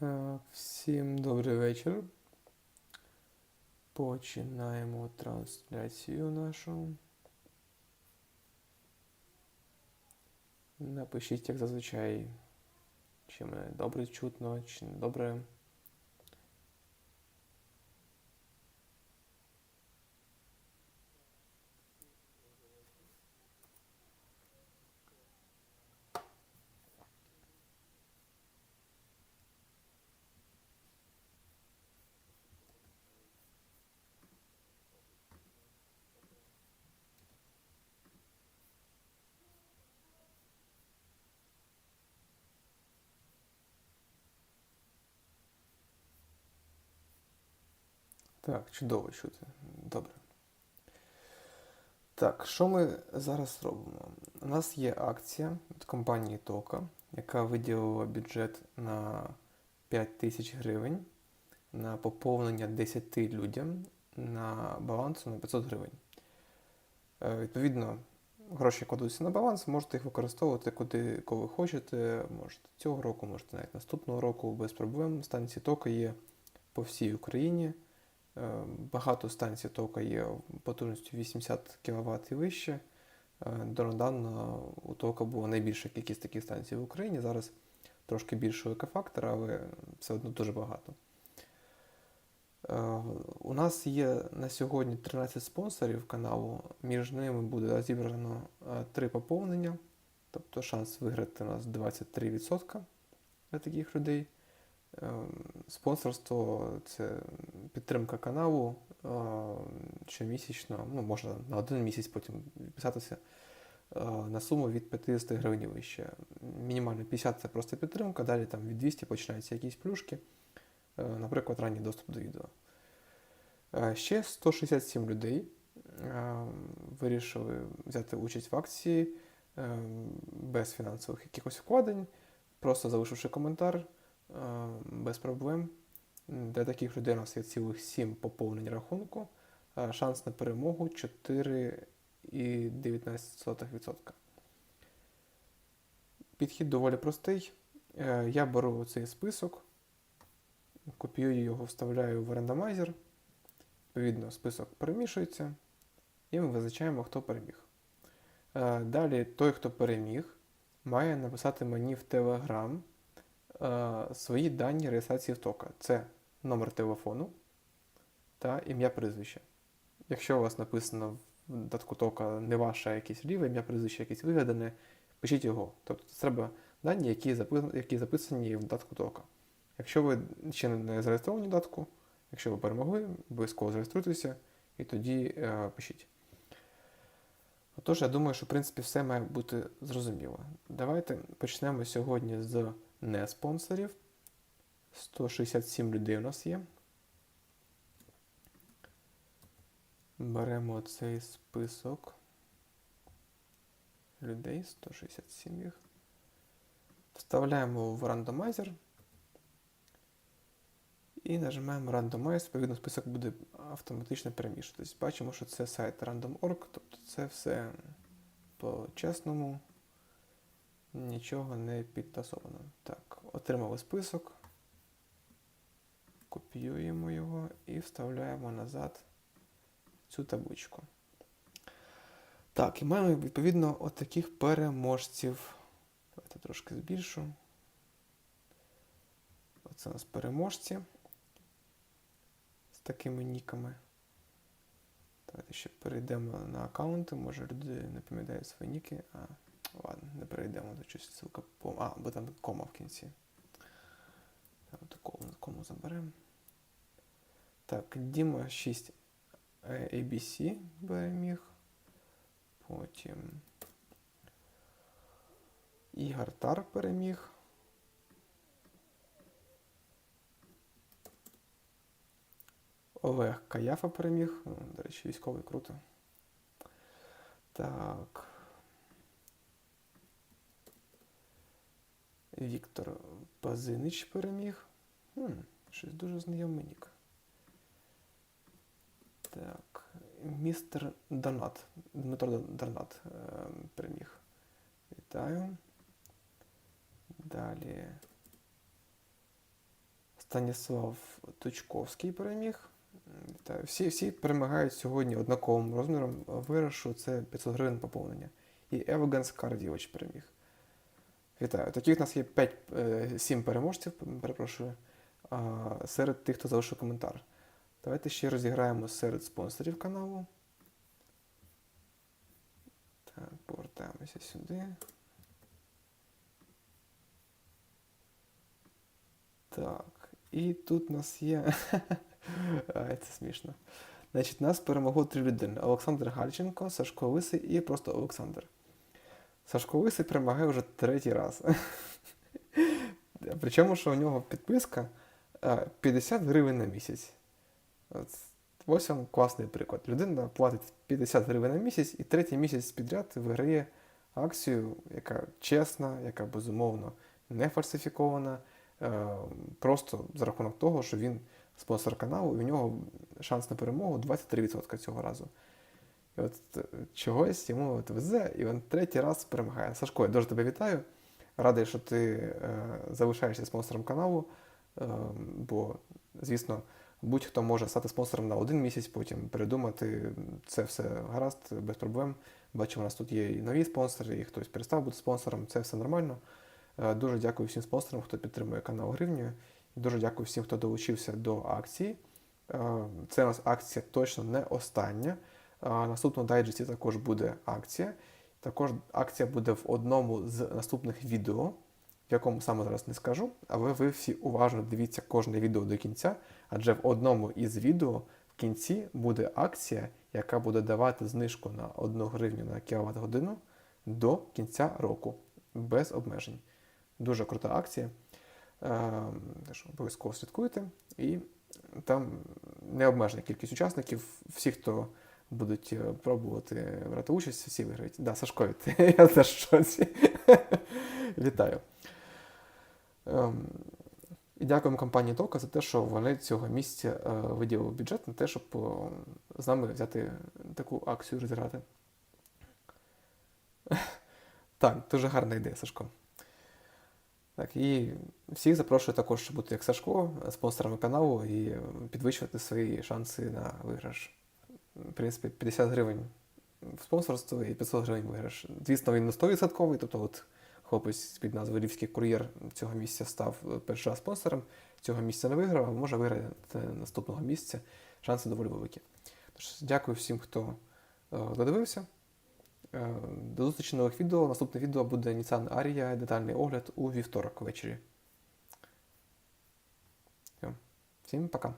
Так, всім добрий вечір. Починаємо трансляцію нашу. Напишіть, як зазвичай, чи мене добре чутно, чи не добре. Так, чудово чути. Добре. Так, що ми зараз робимо? У нас є акція від компанії Тока, яка виділила бюджет на 5 тисяч гривень на поповнення 10 людям на балансу на 500 гривень. Е, Відповідно, гроші кладуться на баланс, можете їх використовувати куди коли хочете. Можете цього року, можете навіть наступного року без проблем. Станції тока є по всій Україні. Е, Багато станцій тока є потужністю 80 кВт і вище. Е, Донедавна у тока була найбільша кількість таких станцій в Україні. Зараз трошки більше ЕК-фактор, але все одно дуже багато. Е, У нас є на сьогодні 13 спонсорів каналу. Між ними буде зібрано е, три поповнення, тобто шанс виграти у нас 23% для таких людей. Е, Спонсорство це підтримка каналу е, щомісячно, ну можна на один місяць потім підписатися е, на суму від 50 гривень вище. Мінімально 50 це просто підтримка, далі там від 200 починаються якісь плюшки, е, наприклад, ранній доступ до відео. Е, Ще 167 людей е, вирішили взяти участь в акції без фінансових якихось вкладень, просто залишивши коментар без проблем. Для таких людей у нас є цілих 7 поповнень рахунку. Е, Шанс на перемогу 4,19%. Підхід доволі простий. Е, Я беру цей список, копіюю його, вставляю в рандомайзер. Відповідно, список перемішується, і ми визначаємо, хто переміг. Е, Далі той, хто переміг, має написати мені в Telegram е, свої дані реєстрації в тока. Це номер телефону та ім'я прізвище. Якщо у вас написано в датку тока не ваше, якесь ліве ім'я прізвище, якесь вигадане, пишіть його. Тобто це треба дані, які, запи- які записані в датку тока. Якщо ви ще не зареєстровані в датку, Якщо ви перемогли, обов'язково зареєструйтеся і тоді е, пишіть. Отож, я думаю, що в принципі все має бути зрозуміло. Давайте почнемо сьогодні з не спонсорів. 167 людей у нас є. Беремо цей список людей, 167 їх. Вставляємо в рандомайзер. І нажимаємо Randomize, відповідно, список буде автоматично перемішуватись. Бачимо, що це сайт random.org, тобто це все по-чесному, нічого не підтасовано. Так, отримали список, копіюємо його і вставляємо назад цю табличку. Так, і маємо відповідно отаких переможців. Давайте трошки збільшу. Оце у нас переможці з такими ніками. Давайте ще перейдемо на аккаунти. Може люди не пам'ятають свої ніки. А, ладно, не перейдемо до щось ссылка по. А, бо там кома в кінці. Таку кому заберемо. Так, Діма 6 ABC переміг. Потім Ігор Тар переміг. Олег Каяфа переміг. Ну, До речі, військовий круто. Так. Віктор Пазинич переміг. Хм, щось дуже знайомий нік. Так. Містер Донат. Дмитро Донат е, переміг. Вітаю. Далі. Станіслав Тучковський переміг. Та всі, всі перемагають сьогодні однаковим розміром виграшу, це 500 гривень поповнення. І Евганс Кардівич переміг. Вітаю. Таких у нас є 5, 7 переможців, перепрошую, серед тих, хто залишив коментар. Давайте ще розіграємо серед спонсорів каналу. Так, повертаємося сюди. Так, і тут у нас є. Ай, це смішно. Значить, нас перемогло три людини: Олександр Гальченко, Сашко Лисий і просто Олександр. Сашко Лисий перемагає вже третій раз. Причому, що у нього підписка е, 50 гривень на місяць. Ось вам класний приклад. Людина платить 50 гривень на місяць і третій місяць підряд виграє акцію, яка чесна, яка безумовно не фальсифікована. е, Просто за рахунок того, що він спонсор каналу, і у нього шанс на перемогу 23% цього разу. І от е, чогось йому от везе, і він третій раз перемагає. Сашко, я дуже тебе вітаю. Радий, що ти е, залишаєшся спонсором каналу, е, бо, звісно, будь-хто може стати спонсором на один місяць, потім передумати. Це все гаразд, без проблем. Бачимо, у нас тут є і нові спонсори, і хтось перестав бути спонсором, це все нормально. Е, Дуже дякую всім спонсорам, хто підтримує канал гривнею. Дуже дякую всім, хто долучився до акції. Е, Це у нас акція точно не остання. А наступному дайджесті також буде акція. Також акція буде в одному з наступних відео, в якому саме зараз не скажу, але ви всі уважно дивіться кожне відео до кінця, адже в одному із відео в кінці буде акція, яка буде давати знижку на 1 гривню на кіловат годину до кінця року без обмежень. Дуже крута акція. Ем, Тож обов'язково слідкуйте. І там необмежена кількість учасників. Всі, хто будуть е, пробувати брати участь, всі виграють. Да, Сашко, я в шоці. Вітаю. Ем, І дякуємо компанії Тока за те, що вони цього місяця е, виділили бюджет на те, щоб е, з нами взяти таку акцію розіграти. Так, дуже гарна ідея, Сашко. Так, і всіх запрошую також бути як Сашко, спонсорами каналу і підвищувати свої шанси на виграш. В принципі, 50 гривень в спонсорство і 500 гривень виграш. Звісно, він не 100%, тобто от хлопець під назвою Львівський кур'єр цього місця став перший раз спонсором, цього місця не виграв, а може виграти наступного місця. Шанси доволі великі. Тож, дякую всім, хто е, додивився. Е, До зустрічі нових відео. Наступне відео буде Nissan Арія, детальний огляд у вівторок ввечері. Всім пока.